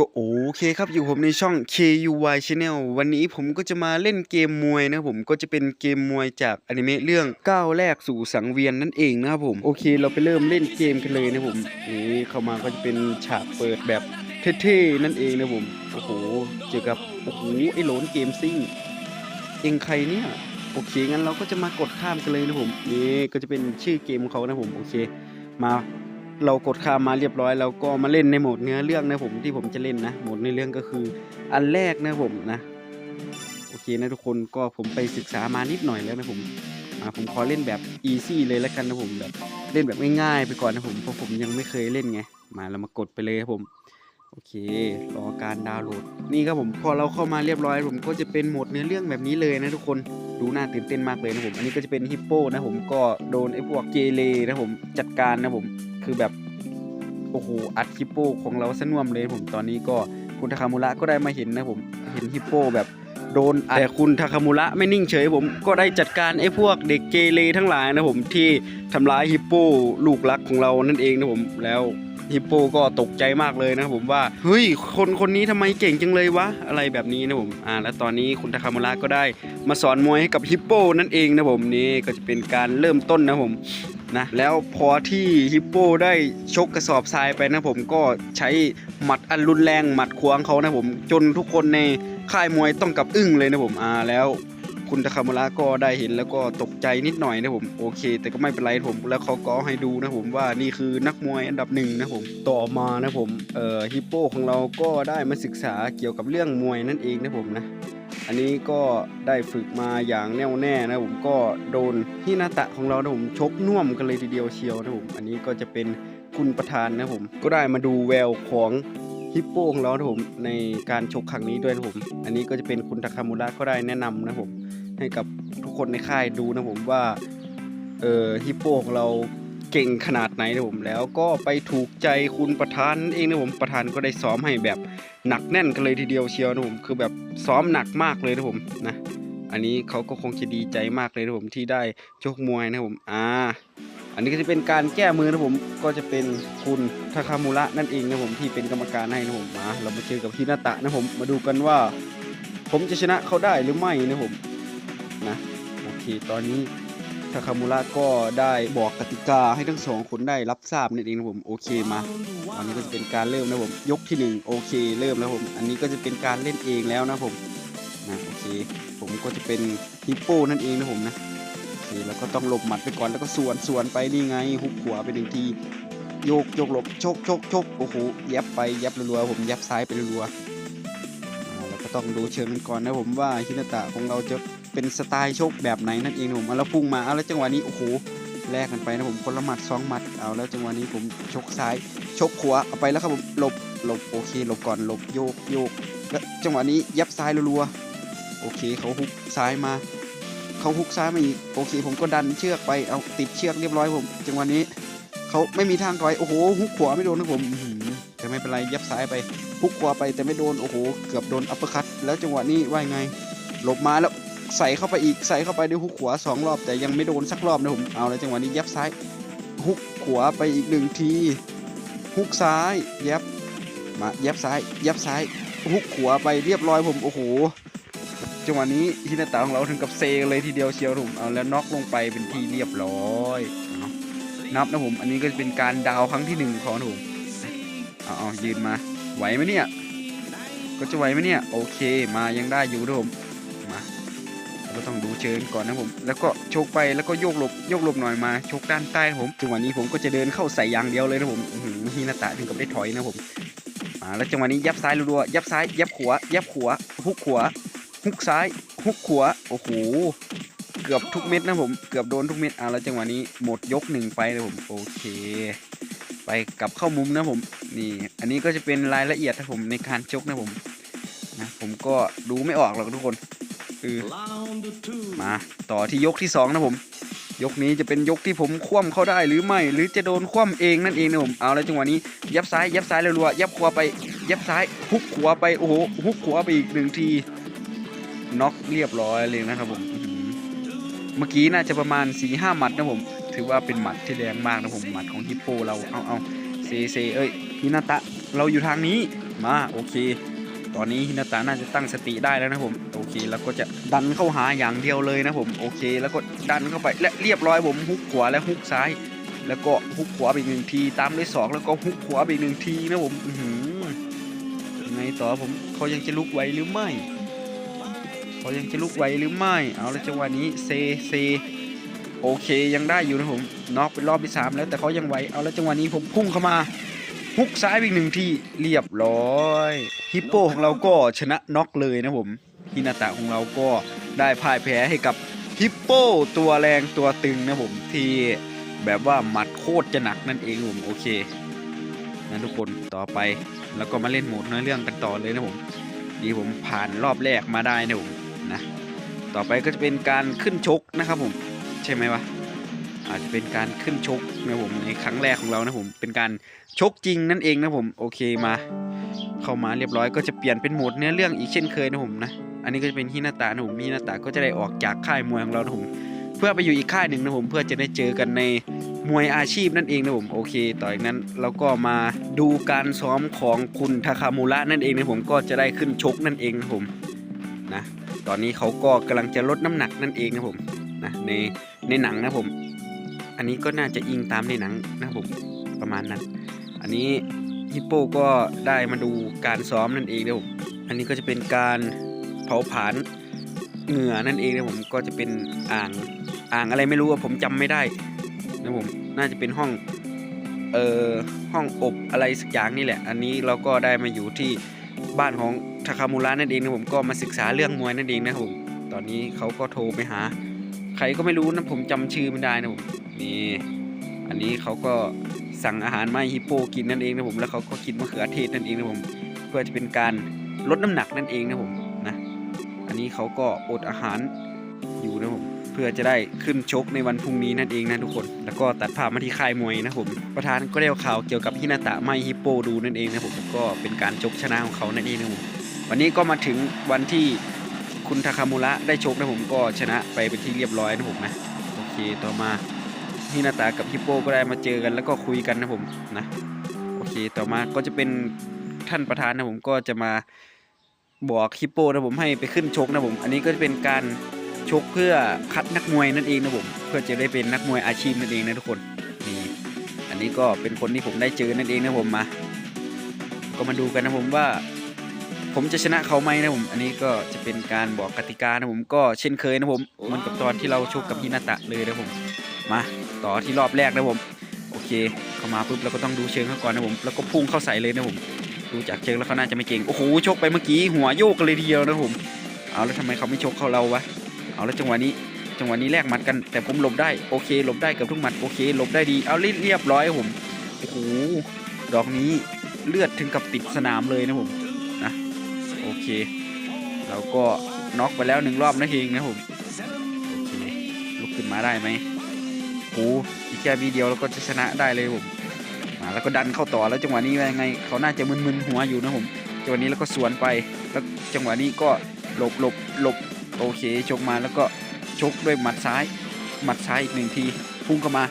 ก็โอเคครับอยู่ผมในช่อง KUY Channel วันนี้ผมก็จะมาเล่นเกมมวยนะครับผมก็จะเป็นเกมมวยจากอนิเมะเรื่องก้าวแรกสู่สังเวียนนั่นเองนะครับผมโอเคเราไปเริ่มเล่นเกมกันเลยนะผมนี่เข้ามาก็จะเป็นฉากเปิดแบบเท่ๆนั่นเองนะผมโอ้โหเจอกับโอ้โหไอ้โหลนเกมซิ่งเองใครเนี่ยโอเคงั้นเราก็จะมากดข้ามกันเลยนะผมนี่ก็จะเป็นชื่อเกมของเขานะผมโอเค มา เรากดข้ามมาเรียบร้อยแล้วก็มาเล่นในโหมดเนื้อเรื่องนะผมที่ผมจะเล่นนะโหมดในเรื่องก็คือ อันแรกนะผมนะโอเคนะทุกคนก็ผมไปศึกษามานิดหน่อยแล้วนะผมอ่าผมขอเล่นแบบอีซี่เลยแล้วกันนะผมแบบเล่นแบบง่ายๆไปก่อนนะผมเพราะผมยังไม่เคยเล่นไงมาเรามากดไปเลยครับผมโอเครอการดาวน์โหลด นี่ครับผมพอเราเข้ามาเรียบร้อย ผมก็จะเป็นโหมดเนื้อเรื่องแบบนี้เลยนะทุกคนดูน่าตื่นเต้นมากเลยนะผมอันนี้ก็จะเป็นฮิปโปนะผมก็โดนไอ้พวกเกเรนะผมจัดการนะผม คือแบบโอ้โหอัดฮิปโปของเราสน่วมเลยผมตอนนี้ก็คุณทาคามุระก็ได้มาเห็นนะผมเห็นฮิปโปแบบโดนแต่คุณทาคามุระไม่นิ่งเฉยผมก็ได้จัดการไอ้พวกเด็กเกเรทั้งหลายนะผมที่ทำร้ายฮิปโปลูกรักของเรานั่นเองนะผมแล้วฮิปโปก็ตกใจมากเลยนะผมว่าเฮ้ยคนคนนี้ทำไมเก่งจังเลยวะอะไรแบบนี้นะผมอ่าแล้วตอนนี้คุณทาคามุระก็ได้มาสอนมวยให้กับฮิปโปนั่นเองนะผมนี่ก็จะเป็นการเริ่มต้นนะผม นะ แล้วพอที่ฮิปโปได้ชกกระสอบทรายไปนะผมก็ใช้หมัดอันรุนแรงหมัดขวางเขานะผมจนทุกคนในค่ายมวยต้องกับอึ้งเลยนะผมอ่าแล้วคุณตะคามุระก็ได้เห็นแล้วก็ตกใจนิดหน่อยนะผมโอเค แต่ก็ไม่เป็นไรผมแล้วเขาก็ให้ดูนะผมว่านี่คือนักมวยอันดับหนึ่งนะผมต่อมานะผมเอ่อฮิปโปของเราก็ได้มาศึกษาเกี่ยวกับเรื่องมวยนั่นเองนะผมนะ อันนี้ก็ได้ฝึกมาอย่างแน่วแน่นะผมก็โดนฮินาตะของเรานะผมชกน่วมกันเลยทีเดียวเชียวนะผมอันนี้ก็จะเป็นคุณประธานนะผมก็ได้มาดูแววของฮิปโปของเรานะผมในการชกครั้งนี้ด้วยนะผมอันนี้ก็จะเป็นคุณทาคามุระก็ได้แนะนำนะผมให้กับทุกคนในค่ายดูนะผมว่าเออฮิปโปของเรา เก่งขนาดไหนนะผมแล้วก็ไปถูกใจคุณประธานนั่นเองนะผมประธานก็ได้ซ้อมให้แบบหนักแน่นกันเลยทีเดียวเชียวนะผมคือแบบซ้อมหนักมากเลยนะผมนะอันนี้เขาก็คงจะดีใจมากเลยนะผมที่ได้ชกมวยนะผมอ่าอันนี้ก็จะเป็นการแก้มือนะผมก็จะเป็นคุณทาคามุระนั่นเองนะผมที่เป็นกรรมการให้นะผมมาเรามาเจอกับฮินาตะนะผมมาดูกันว่า ผมจะชนะเขาได้หรือไม่นะผมนะโอเคตอนนี้ ทาคามุระก็ได้บอกกติกาให้ทั้งสองคนได้รับทราบนั่นเองนะผมโอเคมาอันนี้ก็จะเป็นการเริ่มนะผมยกที่หนึ่งโอเค เริ่มแล้วผม อันนี้ก็จะเป็นการเล่นเองแล้วนะผมนะโอเค ผมก็จะเป็นฮิปโปนั่นเองนะผมนะโอเคแล้วก็ต้องหลบหมัดไปก่อนแล้วก็สวนสวนไปนี่ไงฮุกขวาไปหนึ่งทีโยกโยกหลบชกชกชกโอ้โหยับไปยับรัวๆผมยับซ้ายไปรัวๆแล้วก็ต้องดูเชิงกันก่อนนะผมว่าฮินาตะของเราจะ เป็นสไตล์ชกแบบไหนนั่นเองนะผมเอาแล้วพุ่งมาเอาแล้วจังหวะนี้โอ้โหแลกกันไปนะผมคนละหมัดสองหมัดเอาแล้วจังหวะนี้ผมชกซ้าย ชกขวาเอาไปแล้วครับผมหลบหลบโอเคหลบก่อนหลบโยกโยกแล้วจังหวะนี้ยับซ้ายรัวๆโอเคเขาฮุกซ้ายมาเขาฮุกซ้ายมาอีกโอเค ผมก็ดันเชือกไปเอาติดเชือกเรียบร้อยผม จังหวะนี้เขาไม่มีทางถอยโอ้โหฮุกขวาไม่โดนนะผมแต่ไม่เป็นไรยับซ้ายไปฮุกขวาไปแต่ไม่โดนโอ้โหเกือบโดนอัปเปอร์คัตแล้วจังหวะนี้ว่าไงหลบมาแล้ว ใส่เข้าไปอีกใส่เข้าไปด้วยฮุกขวาสองรอบ แต่ยังไม่โดนสักรอบนะผมเอาแล้วจังหวะนี้ยับซ้ายฮุกขวาไปอีกหนึ่งทีฮุกซ้ายย็บมาย็บซ้ายย็บซ้ายฮุกขวาไปเรียบร้อยผมโอ้โหจังหวะนี้ฮินาตะของเราถึงกับเซเลยทีเดียวเชียวผมเอาแล้วน็อกลงไปเป็นทีเรียบร้อยนับนะผม อันนี้ก็จะเป็นการดาวครั้งที่หนึ่งของผมเอาเอายืนมาไหวไหมเนี่ย ก็จะไหวไหมเนี่ย โอเค มายังได้อยู่นะผม ก็ต้องดูเชิญก่อนนะผม แล้วก็ชกไปแล้วก็โยกหลบโยกหลบหน่อยมาชกด้านใต้ผมจังหวะนี้ผมก็จะเดินเข้าใส่อย่างเดียวเลยนะผมหือฮินาตะถึงกับได้ถอยนะผมอ่าแล้วจังหวะนี้ยับซ้ายรัวๆยับซ้ายยับขวายับขวาฮุกขวาฮุกซ้ายฮุกขวาโอ้โหเกือบทุกเม็ดนะผมเกือบโดนทุกเม็ดอ่าแล้วจังหวะนี้หมดยกหนึ่งไปนะผมโอเค ไปกลับเข้ามุมนะผมนี่ อันนี้ก็จะเป็นรายละเอียดนะผมในการชกนะผมนะผมก็ดูไม่ออกหรอกทุกคน คือ มาต่อที่ยกที่สองนะผม ยกนี้จะเป็นยกที่ผมคว่ำเขาได้หรือไม่ หรือจะโดนคว่ำเองนั่นเองนะผมเอาแล้วจังหวะนี้ยับซ้ายยับซ้ายรัวๆยับขวาไปยับซ้ายฮุกขวาไปโอ้โหฮุกขวาไปอีกหนึ่งทีน็อกเรียบร้อยเลยนะครับผมเมื่อกี้น่าจะประมาณ4ีห้าหมัดนะผม ถือว่าเป็นหมัดที่แรงมากนะผมหมัดของฮิปโปเราเอาเอาเซเซเอ้ยฮินาตะเราอยู่ทางนี้มาโอเค ตอนนี้ฮินาตะน่าจะตั้งสติได้แล้วนะผมโอเค แล้วก็จะดันเข้าหาอย่างเดียวเลยนะผมโอเค แล้วก็ดันเข้าไปและเรียบร้อยผมฮุกขวาและฮุกซ้าย แล้วก็ฮุกขวาไปอีกหนึ่งทีตามด้วยสองแล้วก็ฮุกขวาไปอีกหนึ่งทีนะผมอืไงต่อผมเขายังจะลุกไหวหรือไม่เขายังจะลุกไหวหรือไม่ เอาแล้วจังหวะนี้เซเซโอเคยังได้อยู่นะผมน็อกเป็นรอบที่สามแล้วแต่เขายังไหวเอาแล้วจังหวะนี้ผมพุ่งเข้ามา ฮุกซ้ายอีกหนึ่งที่เรียบร้อยฮิปโปของเราก็ชนะน็อกเลยนะผมฮินาตะของเราก็ได้พ่ายแพ้ให้กับฮิปโปตัวแรงตัวตึงนะผมที่แบบว่าหมัดโคตรจะหนักนั่นเองผมโอเคนะทุกคนต่อไปแล้วก็มาเล่นโหมดเนื้อเรื่องกันต่อเลยนะผมดีผมผ่านรอบแรกมาได้นะผมนะต่อไปก็จะเป็นการขึ้นชกนะครับผม ใช่ไหมวะ อาจจะเป็นการขึ้นชกนะผมในครั้งแรกของเรานะผมเป็นการชกจริงนั่นเองนะผมโอเคมา เข้ามาเรียบร้อยก็จะเปลี่ยนเป็นโหมดเนื้อเรื่องอีกเช่นเคยนะผมนะอันนี้ก็จะเป็นฮินาตะนะผมฮินาตะก็จะได้ออกจากค่ายมวยของเรานะผมเพื่อไปอยู่อีกค่ายหนึ่งนะผมเพื่อจะได้เจอกันในมวยอาชีพนั่นเองนะผมโอเค ต่อจากนั้นเราก็มาดูการซ้อมของคุณทาคามูระนั่นเองนะผมก็จะได้ขึ้นชกนั่นเองนะผมนะตอนนี้เขาก็กำลังจะลดน้ำหนักนั่นเองนะผมนะในในหนังนะผม อันนี้ก็น่าจะอิงตามในหนังนะผมประมาณนั้น อันนี้ฮิปโปก็ได้มาดูการซ้อมนั่นเองนะผมอันนี้ก็จะเป็นการเผาผลาญเหงื่อนั่นเองนะผมก็จะเป็นอ่างอ่างอะไรไม่รู้อะผมจำไม่ได้นะผมน่าจะเป็นห้องเอ่อห้องอบอะไรสักอย่างนี่แหละ อันนี้เราก็ได้มาอยู่ที่บ้านของทาคามูระนั่นเองนะผมก็มาศึกษาเรื่องมวยนั่นเองนะผมตอนนี้เขาก็โทรไปหา ใครก็ไม่รู้นะผมจำชื่อไม่ได้นะผม นี่อันนี้เขาก็สั่งอาหารมาฮิปโปกินนั่นเองนะผมแล้วเขาก็กินมะเขือเทศนั่นเองนะผมเพื่อจะเป็นการลดน้ำหนักนั่นเองนะผมนะอันนี้เขาก็อดอาหารอยู่นะผมเพื่อจะได้ขึ้นชกในวันพรุ่งนี้นั่นเองนะทุกคน แล้วก็ตัดภาพมาที่ค่ายมวยนะผมประธานก็ได้เอาข่าวเกี่ยวกับฮินาตะไม่ฮิปโปดูนั่นเองนะผมก็เป็นการชกชนะของเขานั่นเองนะผมวันนี้ก็มาถึงวันที่คุณทาคามุระได้ชกนะผมก็ชนะไปเป็นที่เรียบร้อยนะผมนะโอเคต่อมา ฮินาตากับฮิปโปก็ได้มาเจอกันแล้วก็คุยกันนะผมนะโอเคต่อมาก็จะเป็นท่านประธานนะผมก็จะมาบอกฮิปโปนะผมให้ไปขึ้นชกนะผม อันนี้ก็จะเป็นการชกเพื่อคัดนักมวยนั่นเองนะผมเพื่อจะได้เป็นนักมวยอาชีพนั่นเองนะทุกคนนี่อันนี้ก็เป็นคนที่ผมได้เจอนั่นเองนะผมมา ก็มาดูกันนะผมว่า ผมจะชนะเขาไหมนะผม อันนี้ก็จะเป็นการบอกกติกานะผมก็เช่นเคยนะผมเหมันกับตอนที่เราชกกับฮินาตะเลยนะผมมา ต่อที่รอบแรกนะผมโอเคเข้ามาปุ๊บเราก็ต้องดูเชิงเขาก่อนนะผมแล้วก็พุ่งเข้าใส่เลยนะผมดูจากเชิงแล้วเขาน่าจะไม่เก่งโอ้โหชกไปเมื่อกี้หัวโยกกันเลยทีเดียวนะผมเอาแล้วทำไมเขาไม่ชกเข้าเราวะเอาแล้วจังหวะนี้จังหวะนี้แลกหมัดกันแต่ผมหลบได้โอเคหลบได้เกับทุกหมัดโอเคหลบได้ดีเอาเรียบร้อยผมโอ้โหดอกนี้เลือดถึงกับปิดสนามเลยนะผมนะโอเคเราก็น็อกไปแล้วหนึ่งรอบนะเองนะผมโอเคลุกขึ้นมาได้ไหม โอ้อีกแค่วีเดียวเราก็จะชนะได้เลยผมมาแล้วก็ดันเข้าต่อแล้วจังหวะนี้ยังไง เขาน่าจะมึนๆหัวอยู่นะผมจังหวะนี้แล้วก็สวนไปแล้วจังหวะนี้ก็หลบหลบหลบโอเคชกมาแล้วก็ชกด้วยหมัดซ้ายหมัดซ้ายอีกหนึ่งทีพุ่งเข้ามา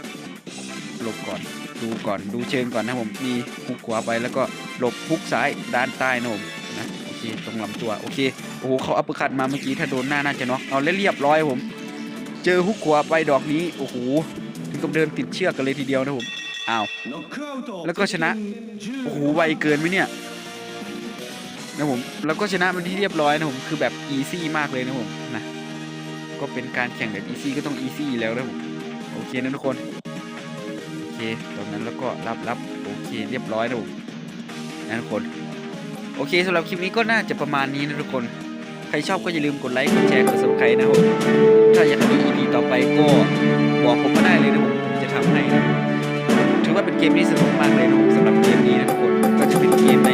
หลบก่อนดูก่อนดูเชิงก่อนนะผมมีฮุกขวาไปแล้วก็หลบฮุกซ้ายด้านใต้นะผมนะโอเคตรงลำตัวโอเคโอ้โหเขาอัปเปอร์คัตมาเมื่อกี้ถ้าโดนหน้าน่าจะน็อกเอาแล้วเรียบร้อยผม เจอฮุกขวาไปดอกนี้โอ้โห กับเดินติดเชือกกันเลยทีเดียวนะผมอ้าวแล้วก็ชนะโอ้โหไวเกินไหมเนี่ยนะผมแล้วก็ชนะมันที่เรียบร้อยนะผมคือแบบอีซี่มากเลยนะผมนะก็เป็นการแข่งแบบอีซี่ก็ต้องอีซี่แล้วนะผมโอเคนะทุกคนโอเคตรงนั้นแล้วก็รับรับโอเคเรียบร้อยนะผมนะทุกคนโอเคสำหรับคลิปนี้ก็น่าจะประมาณนี้นะทุกคน ใครชอบก็อย่าลืมกดไลค์กดแชร์กด subscribe นะครับผมถ้าอยากมี EP ต่อไปก็ บอกผมก็ได้เลยนะผมจะทำให้ ถือว่าเป็นเกมที่สนุกมากเลยนะสำหรับเกมนี้นะทุกคน ก็จะเป็นเกมใน